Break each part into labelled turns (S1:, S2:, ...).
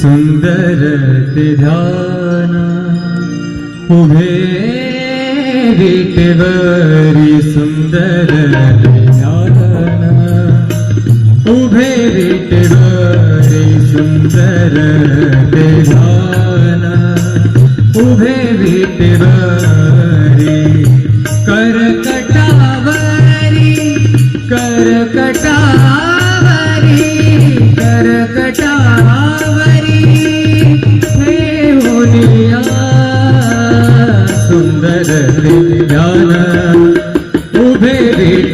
S1: सुंदर ते ध्यान उभे विटेवरी सुंदर ते ध्यान उभे विटेवरी सुंदर ते ध्यान उभे विटेवरी करकटावरी करकटावरी करकटावरी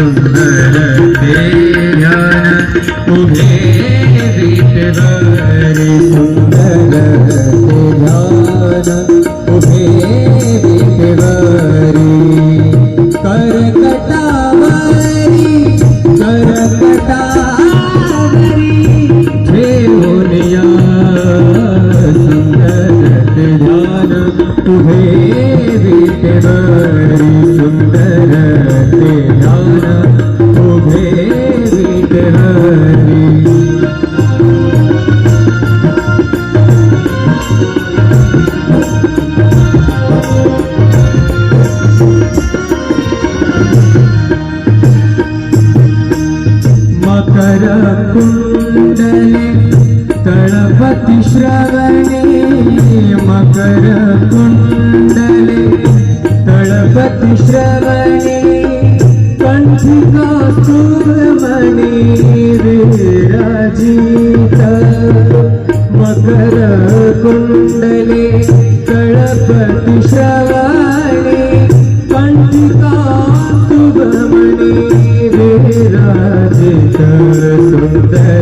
S1: सुंदर बेहन उमेरी प्यारे सुंदर बेहन उमेरी प्यारी कर मकर कुंडले तळपती श्रवणे मकर कुंडले तळपती श्रवणे कंठिका सुरमणी विराजित मकर कुंडले तळपती श्रवणे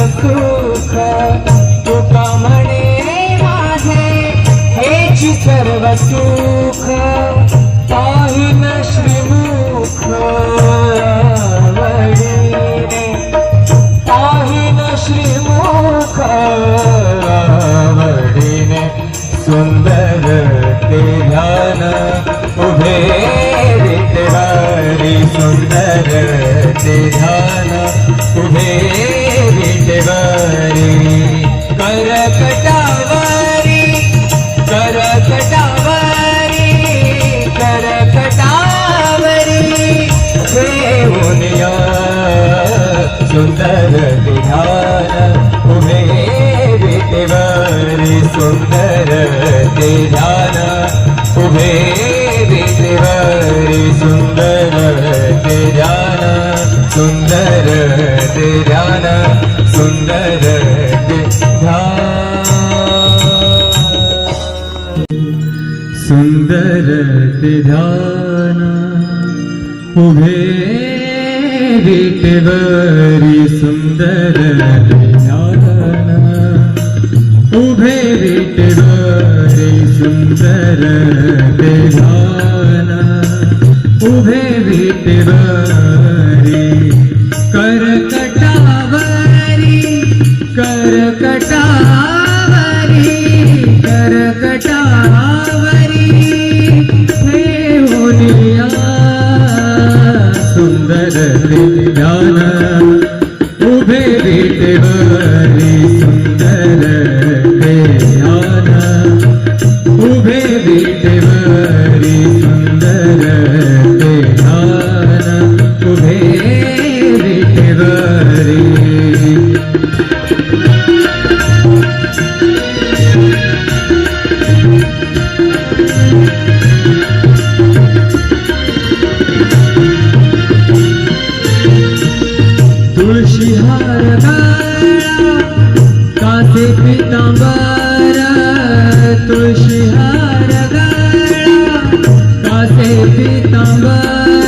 S1: सुख तुका म्हणे माझे हेच सर्व सुख पाहिलं श्री सुंदर ते उभे विटेवरी सुंदर ते ध्यान उभे विटेवरी सुंदर ते ध्यान सुंदर ते ध्यान सुंदर ते ध्यान सुंदर ते ध्यान उभे दिल सुंदर उभे रेट बारे सुंदर बेदाना उभे रेट बारे कर कटावरी कर कटावरी வைத்திட Tambah